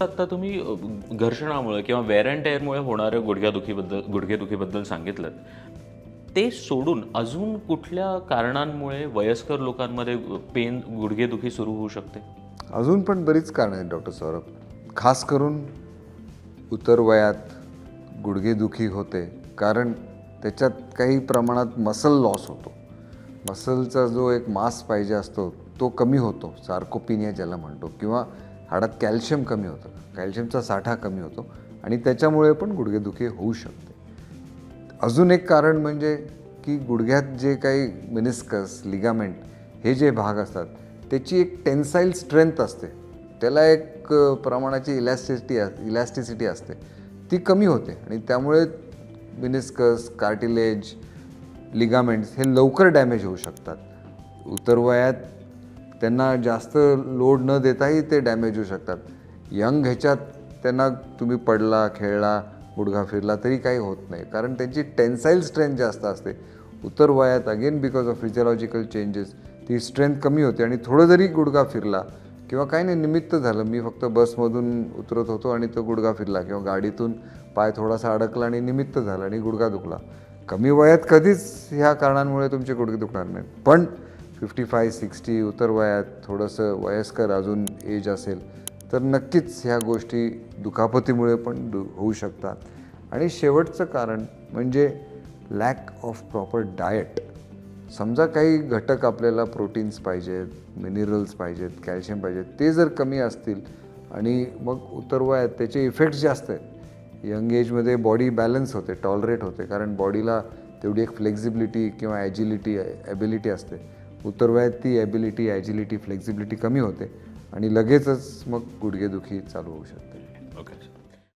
आता तुम्ही घर्षणामुळे किंवा वेअर अँड टेअरमुळे होणाऱ्या गुडघ्यादुखीबद्दल गुडघेदुखीबद्दल सांगितलं ते सोडून अजून कुठल्या कारणांमुळे वयस्कर लोकांमध्ये पेन गुडघेदुखी सुरू होऊ शकते? अजून पण बरीच कारणं आहेत डॉक्टर सौरभ. खास करून उतर वयात गुडघेदुखी होते कारण त्याच्यात काही प्रमाणात मसल लॉस होतो. मसलचा जो एक मास पाहिजे असतो तो कमी होतो. सार्कोपिनिया ज्याला म्हणतो किंवा हाडात कॅल्शियम कमी होतं कॅल्शियमचा साठा कमी होतो आणि त्याच्यामुळे पण गुडघेदुखी होऊ शकते. अजून एक कारण म्हणजे की गुडघ्यात जे काही मिनिस्कस लिगामेंट हे जे भाग असतात त्याची एक टेन्साईल स्ट्रेंथ असते. त्याला एक प्रमाणाची इलॅस्टिसिटी इलॅस्टिसिटी असते. ती कमी होते आणि त्यामुळे मिनिस्कस कार्टिलेज लिगामेंट्स हे लवकर डॅमेज होऊ शकतात. उतरवयात त्यांना जास्त लोड न देताही ते डॅमेज होऊ शकतात. यंग ह्याच्यात त्यांना तुम्ही पडला खेळला गुडघा फिरला तरी काही होत नाही. कारण त्यांची टेन्साईल स्ट्रेंथ जास्त असते. उत्तर वयात again because of physiological changes ती स्ट्रेंथ कमी होते आणि थोडं जरी गुडघा फिरला किंवा काही नाही निमित्त झालं मी फक्त बसमधून उतरत होतो आणि तो गुडघा फिरला किंवा गाडीतून पाय थोडासा अडकला आणि निमित्त झालं आणि गुडघा दुखला. कमी वयात कधीच ह्या कारणांमुळे तुमचे गुडघे दुखणार नाहीत. पण फिफ्टी फाय सिक्स्टी उतर वयात थोडंसं वयस्कर अजून एज असेल तर नक्कीच ह्या गोष्टी दुखापतीमुळे पण दु होऊ शकतात. आणि शेवटचं कारण म्हणजे लॅक ऑफ प्रॉपर डाएट समजा काही घटक आपल्याला प्रोटीन्स पाहिजेत मिनरल्स पाहिजेत कॅल्शियम पाहिजेत ते जर कमी असतील आणि मग उतरवायात त्याचे इफेक्ट्स जास्त आहेत. यंग एजमध्ये बॉडी बॅलन्स होते टॉलरेट होते कारण बॉडीला तेवढी एक फ्लेक्झिबिलिटी किंवा ॲजिलिटी ॲबिलिटी असते. उतरवयात ती ॲबिलिटी ॲजिलिटी फ्लेक्झिबिलिटी कमी होते आणि लगेचच मग गुडघेदुखी चालू होऊ शकते. ओके